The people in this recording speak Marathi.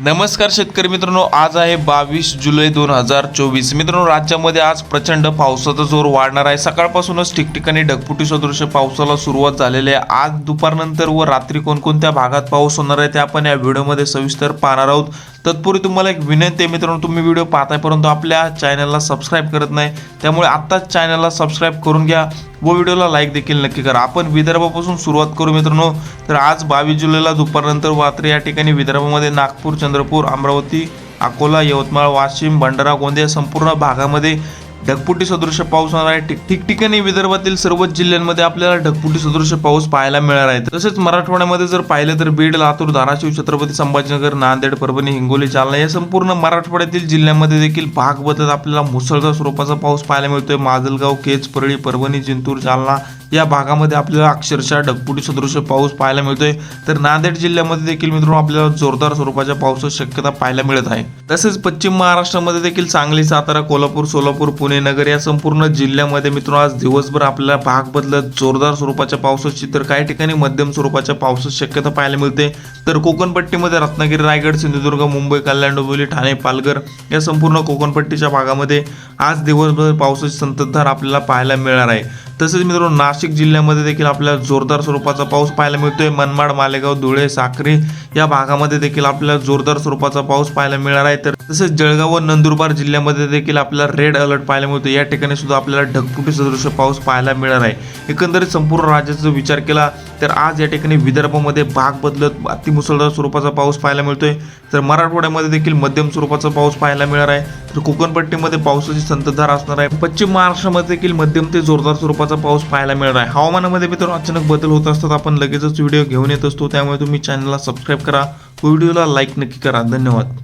नमस्कार शेतकरी मित्रांनो आज आहे बावीस जुलै दोन हजार चोवीस. मित्रांनो राज्यामध्ये आज प्रचंड पावसाचा जोर वाढणार आहे. सकाळपासूनच ठिकठिकाणी ढगफुटी सदृश्य पावसाला सुरुवात झालेली आहे. आज दुपारनंतर व रात्री कोणकोणत्या भागात पाऊस होणार आहे ते आपण या व्हिडिओमध्ये सविस्तर पाहणार आहोत. तत्पूर्वी तुम्हाला एक विनंती आहे मित्रांनो तुम्ही व्हिडिओ पाहताय परंतु आपल्या चॅनलला सबस्क्राईब करत नाही. त्यामुळे आत्ताच चॅनलला सबस्क्राईब करून घ्या व व्हिडिओला लाईक देखील नक्की करा. आपण विदर्भापासून सुरुवात करू मित्रांनो. तर आज बावीस जुलैला दुपारनंतर वात्रे या ठिकाणी विदर्भामध्ये नागपूर चंद्रपूर अमरावती अकोला यवतमाळ वाशिम भंडारा गोंदिया संपूर्ण भागामध्ये ढगपुटी सदृश पाऊस होणार आहे. ठिकठिकाणी विदर्भातील सर्वच जिल्ह्यांमध्ये आपल्याला ढगपुटी सदृश पाऊस पाहायला मिळणार आहे. तसेच मराठवाड्यामध्ये जर पाहिलं तर बीड लातूर धाराशिव छत्रपती संभाजीनगर नांदेड परभणी हिंगोली जालना या संपूर्ण मराठवाड्यातील जिल्ह्यांमध्ये देखील भाग बदलत आपल्याला मुसळधार स्वरूपाचा पाऊस पाहायला मिळतोय. माजलगाव केज परळी परभणी जिंतूर जालना या भागामध्ये आपल्याला अक्षरशः ढगपुटी सदृश पाऊस पाहायला मिळतोय. तर नांदेड जिल्ह्यामध्ये देखील मित्रांनो आपल्याला जोरदार स्वरूपाच्या पावसाची शक्यता पाहायला मिळत आहे. तसेच पश्चिम महाराष्ट्रामध्ये देखील सांगली सातारा कोल्हापूर सोलापूर पुणे नगर या संपूर्ण जिल्ह्यामध्ये मित्रांनो आज दिवसभर आपल्याला भाग बदलत जोरदार स्वरूपाच्या पावसाची तर काही ठिकाणी मध्यम स्वरूपाच्या पावसाची शक्यता पाहायला मिळते. तर कोकणपट्टीमध्ये रत्नागिरी रायगड सिंधुदुर्ग मुंबई कल्याण डोंबिवली ठाणे पालघर या संपूर्ण कोकणपट्टीच्या भागामध्ये आज दिवसभर पावसाची संततधार आपल्याला पाहायला मिळणार आहे. तसेच मित्रांनो नाशिक जिल्ह्यामध्ये देखील आपल्याला जोरदार स्वरूपाचा पाऊस पाहायला मिळतोय. मनमाड मालेगाव धुळे साक्री या भागामध्ये देखील आपल्याला जोरदार स्वरूपाचा पाऊस पाहायला मिळणार आहे. तर तसेच जळगाव व नंदुरबार जिल्ह्यामध्ये देखील आपल्याला रेड अलर्ट पाहायला मिळतो या ठिकाणी सुद्धा आपल्याला ढगफुटी सदृश पाऊस पाहायला मिळणार आहे. एकंदरीत संपूर्ण राज्याचा विचार केला तर आज या ठिकाणी विदर्भामध्ये भाग बदलत अतिमुसळधार स्वरूपाचा पाऊस पाहायला मिळतोय. तर मराठवाड्यामध्ये देखील मध्यम स्वरूपाचा पाऊस पाहायला मिळणार आहे. तर कोकणपट्टीमध्ये पावसाची संततधार असणार आहे. पश्चिम महाराष्ट्रामध्ये देखील मध्यम ते जोरदार स्वरूपाचा पाऊस पाहायला मिळणार आहे. हवामानामध्ये मित्रांनो अचानक बदल होत असतात. आपण लगेचच व्हिडिओ घेऊन येत असतो. त्यामुळे तुम्ही चॅनलला सबस्क्राईब करा. व्हिडिओला लाईक नक्की करा. धन्यवाद.